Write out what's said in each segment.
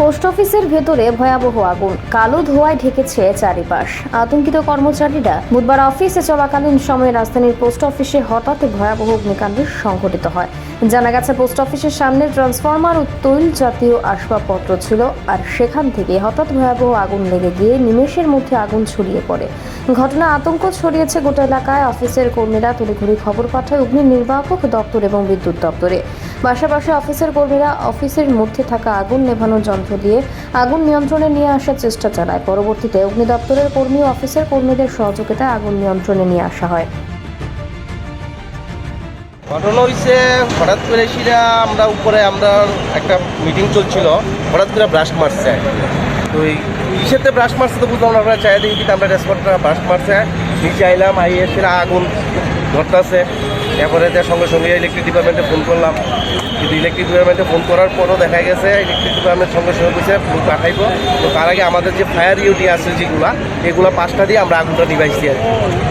Post অফিসের ভেতরে ভয়াবহ আগুন। কালো ধোঁয়ায় ঢেকেছে চারিপাশ। আতঙ্কিত কর্মচারীরা বুধবার অফিসে চলাকালীন সময়ে রাজধানীর পোস্ট অফিসে হঠাৎ ভয়াবহ অগ্নিকাণ্ড সংঘটিত হয়। জানা গেছে, পোস্ট অফিসের সামনে ট্রান্সফরমার ও তৈল জাতীয় আসবাবপত্র ছিল আর সেখান থেকে হঠাৎ ভয়াবহ আগুন লেগে গিয়ে নিমেষের মধ্যে আগুন ছড়িয়ে পড়ে। ঘটনা আতঙ্ক ছড়িয়েছে গোটা এলাকায়। অফিসের কর্মীরা তড়িঘড়ি খবর পাঠায় অগ্নি নির্বাপক দপ্তর এবং বিদ্যুৎ দপ্তরে। পাশাপাশি অফিসের কর্মীরা অফিসের মধ্যে থাকা আগুন নেভানোর যন্ত্র দিয়ে আগুন নিয়ন্ত্রণে নিয়ে আসার চেষ্টা চালায়। পরবর্তীতে অগ্নি দপ্তরের কর্মী অফিসের কর্মীদের সহযোগিতায় আগুন নিয়ন্ত্রণে নিয়ে আসা হয়। ঘটনা হয়েছে হঠাৎ করে এসিরা আমরা উপরে, আমরা একটা মিটিং চলছিল, হঠাৎ করে ব্রাশ মারছে। তো এই কিসেতে ব্রাশ মারছে তো বুঝলাম আমরা চাই দেখি আমরা রেসপন্সটা ব্রাশ মারছে। নিচে আইলাম আই এসে আগুন ধরতেছে। এরপরে তার সঙ্গে সঙ্গে ইলেকট্রিক ডিপার্টমেন্টে ফোন করলাম। কিন্তু ইলেকট্রিক ডিপার্টমেন্টে ফোন করার পরও দেখা গেছে ইলেকট্রিক ডিপার্টমেন্ট সঙ্গে সঙ্গে ফুল পাঠাইবো। তো তার আগে আমাদের যে ফায়ার ইউটি আছে যেগুলো, এগুলো পাঁচটা দিয়ে আমরা আগুনটা নিভাইছি আর।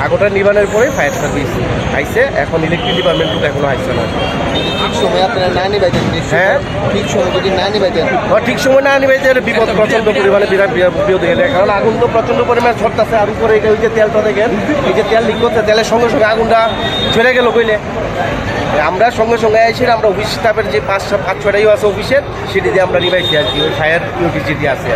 আগুনটা নিবানোর পরে ফায়ার সার্ভিস আইছে এখন ইলেকট্রিক ডিপার্টমেন্ট এখনও আইছে না। ঠিক সময় আপনারা না নিবাইতেন হ্যাঁ। ঠিক সময় যদি না নিবাইতেন আর ঠিক সময় না নিবে যে বিপদ প্রচণ্ড পরিমাণে বিরাট বিপদ হয়ে যায়। কারণ আগুন তো প্রচণ্ড পরিমাণে ছড়তেছে আর উপরে এটা ওই যে তেলটা দেখেন এই যে তেল লিক করতে তেলের সঙ্গে সঙ্গে আগুনটা চলে গেল কইলে। আমরা সঙ্গে সঙ্গে আইসি আমরা অফিস স্টাফের যে পাঁচ পাঁচ ছটাই আছে অফিসের সেটি দিয়ে আমরা নিবাইছি আর কি ওই ফায়ার ইউটি যেটি আছে।